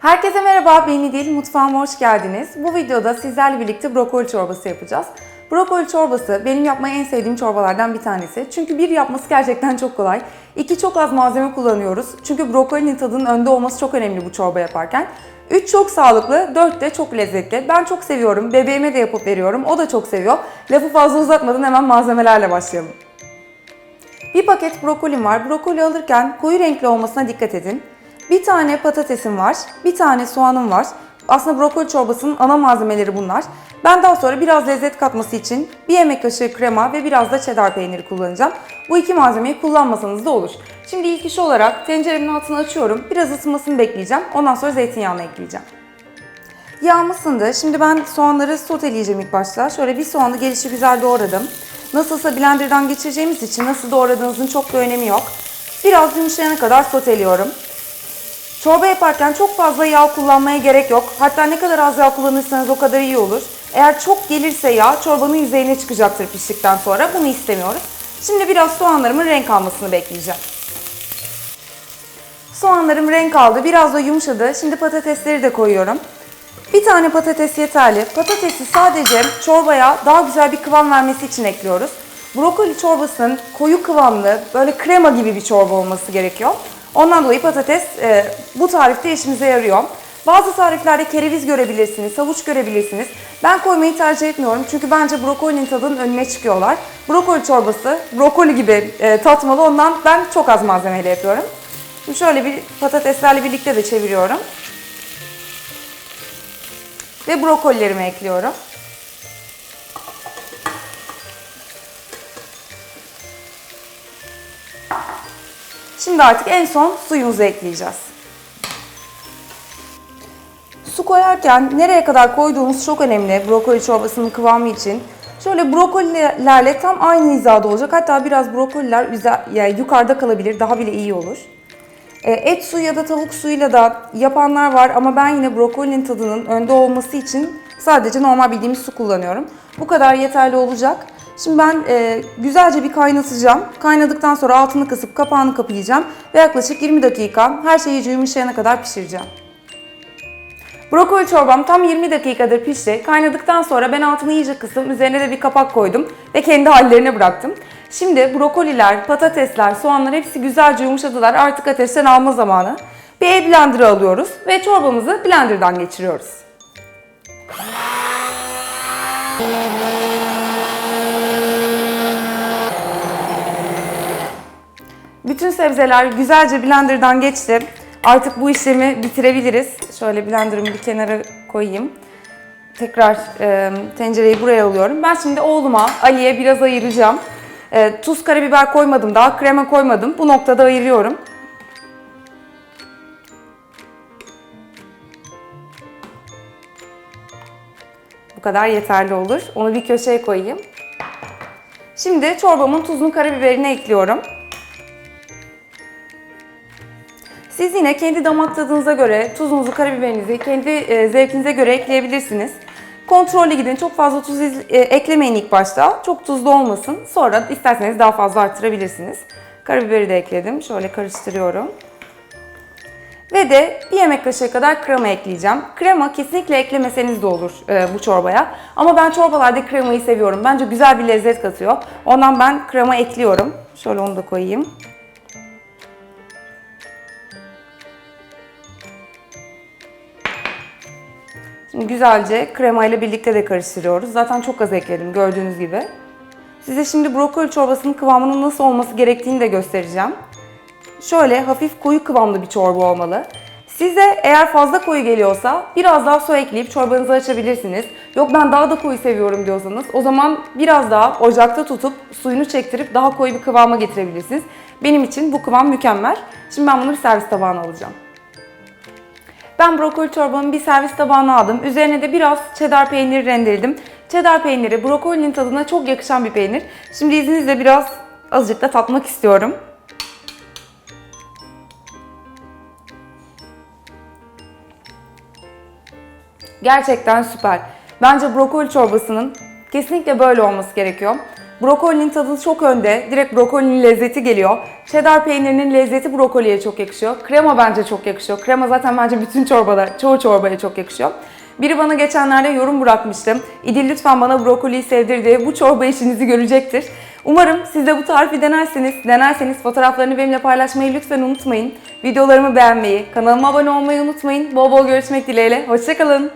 Herkese merhaba, ben İdil. Mutfağıma hoş geldiniz. Bu videoda sizlerle birlikte brokoli çorbası yapacağız. Brokoli çorbası benim yapmayı en sevdiğim çorbalardan bir tanesi. Çünkü bir yapması gerçekten çok kolay. İki çok az malzeme kullanıyoruz. Çünkü brokolinin tadının önde olması çok önemli bu çorba yaparken. Üç çok sağlıklı, dört de çok lezzetli. Ben çok seviyorum, bebeğime de yapıp veriyorum. O da çok seviyor. Lafı fazla uzatmadan hemen malzemelerle başlayalım. Bir paket brokolim var. Brokoli alırken koyu renkli olmasına dikkat edin. Bir tane patatesim var. Bir tane soğanım var. Aslında brokoli çorbasının ana malzemeleri bunlar. Ben daha sonra biraz lezzet katması için bir yemek kaşığı krema ve biraz da cheddar peyniri kullanacağım. Bu iki malzemeyi kullanmasanız da olur. Şimdi ilk iş olarak tenceremin altını açıyorum. Biraz ısınmasını bekleyeceğim. Ondan sonra zeytinyağını ekleyeceğim. Yağım ısındı. Şimdi ben soğanları soteleyeceğim ilk başta. Şöyle bir soğanı gelişi güzel doğradım. Nasılsa blenderdan geçireceğimiz için nasıl doğradığınızın çok bir önemi yok. Biraz yumuşayana kadar soteliyorum. Çorba yaparken çok fazla yağ kullanmaya gerek yok. Hatta ne kadar az yağ kullanırsanız o kadar iyi olur. Eğer çok gelirse yağ çorbanın yüzeyine çıkacaktır piştikten sonra. Bunu istemiyoruz. Şimdi biraz soğanlarımın renk almasını bekleyeceğim. Soğanlarım renk aldı. Biraz da yumuşadı. Şimdi patatesleri de koyuyorum. Bir tane patates yeterli. Patatesi sadece çorbaya daha güzel bir kıvam vermesi için ekliyoruz. Brokoli çorbasının koyu kıvamlı, böyle krema gibi bir çorba olması gerekiyor. Ondan dolayı patates e, bu tarifte işimize yarıyor. Bazı tariflerde kereviz görebilirsiniz, havuç görebilirsiniz. Ben koymayı tercih etmiyorum çünkü bence brokolinin tadının önüne çıkıyorlar. Brokoli çorbası brokoli gibi e, tatmalı ondan ben çok az malzemeyle yapıyorum. Şimdi şöyle bir patateslerle birlikte de çeviriyorum. Ve brokolilerimi ekliyorum. Şimdi artık en son suyumuzu ekleyeceğiz. Su koyarken nereye kadar koyduğumuz çok önemli brokoli çorbasının kıvamı için. Şöyle brokolilerle tam aynı hizada olacak. Hatta biraz brokoliler yukarıda kalabilir. Daha bile iyi olur. E, Et suyu ya da tavuk suyuyla da yapanlar var ama ben yine brokolinin tadının önde olması için sadece normal bildiğimiz su kullanıyorum. Bu kadar yeterli olacak. Şimdi ben e, güzelce bir kaynatacağım. Kaynadıktan sonra altını kısıp kapağını kapayacağım ve yaklaşık 20 dakika her şey iyice yumuşayana kadar pişireceğim. Brokoli çorbam tam 20 dakikadır pişti. Kaynadıktan sonra ben altını iyice kıstım. Üzerine de bir kapak koydum ve kendi hallerine bıraktım. Şimdi brokoliler, patatesler, soğanlar hepsi güzelce yumuşadılar. Artık ateşten alma zamanı. Bir el blender'a alıyoruz ve çorbamızı blenderdan geçiriyoruz. Bütün sebzeler güzelce blenderdan geçti. Artık bu işlemi bitirebiliriz. Şöyle blenderımı bir kenara koyayım. Tekrar e, tencereyi buraya alıyorum. Ben şimdi oğluma, Ali'ye biraz ayıracağım. E, tuz, karabiber koymadım daha, krema koymadım. Bu noktada ayırıyorum. Bu kadar yeterli olur. Onu bir köşeye koyayım. Şimdi çorbamın tuzunu, karabiberini ekliyorum. Siz yine kendi damak tadınıza göre tuzunuzu, karabiberinizi kendi e, zevkinize göre ekleyebilirsiniz. Kontrollü gidin. Çok fazla tuz e, eklemeyin ilk başta. Çok tuzlu olmasın. Sonra isterseniz daha fazla arttırabilirsiniz. Karabiberi de ekledim. Şöyle karıştırıyorum. Ve de bir yemek kaşığı kadar krema ekleyeceğim. Krema kesinlikle eklemeseniz de olur e, bu çorbaya. Ama ben çorbalarda kremayı seviyorum. Bence güzel bir lezzet katıyor. Ondan ben krema ekliyorum. Şöyle onu da koyayım. Güzelce krema ile birlikte de karıştırıyoruz. Zaten çok az ekledim gördüğünüz gibi. Size şimdi brokoli çorbasının kıvamının nasıl olması gerektiğini de göstereceğim. Şöyle hafif koyu kıvamlı bir çorba olmalı. Size eğer fazla koyu geliyorsa biraz daha su ekleyip çorbanızı açabilirsiniz. Yok ben daha da koyu seviyorum diyorsanız o zaman biraz daha ocakta tutup suyunu çektirip daha koyu bir kıvama getirebilirsiniz. Benim için bu kıvam mükemmel. Şimdi ben bunu bir servis tabağına alacağım. Ben brokoli çorbamı bir servis tabağına aldım. Üzerine de biraz cheddar peyniri rendeledim. Cheddar peyniri brokolinin tadına çok yakışan bir peynir. Şimdi izninizle biraz azıcık da tatmak istiyorum. Gerçekten süper. Bence brokoli çorbasının kesinlikle böyle olması gerekiyor. Brokolinin tadı çok önde. Direkt brokolinin lezzeti geliyor. Cheddar peynirinin lezzeti brokoliye çok yakışıyor. Krema bence çok yakışıyor. Krema zaten bence bütün çorbada, çoğu çorbaya çok yakışıyor. Biri bana geçenlerde yorum bırakmıştı. İdil lütfen bana brokoliyi sevdir diye bu çorba işinizi görecektir. Umarım siz de bu tarifi denerseniz, denerseniz fotoğraflarını benimle paylaşmayı lütfen unutmayın. Videolarımı beğenmeyi, kanalıma abone olmayı unutmayın. Bol bol görüşmek dileğiyle. Hoşçakalın.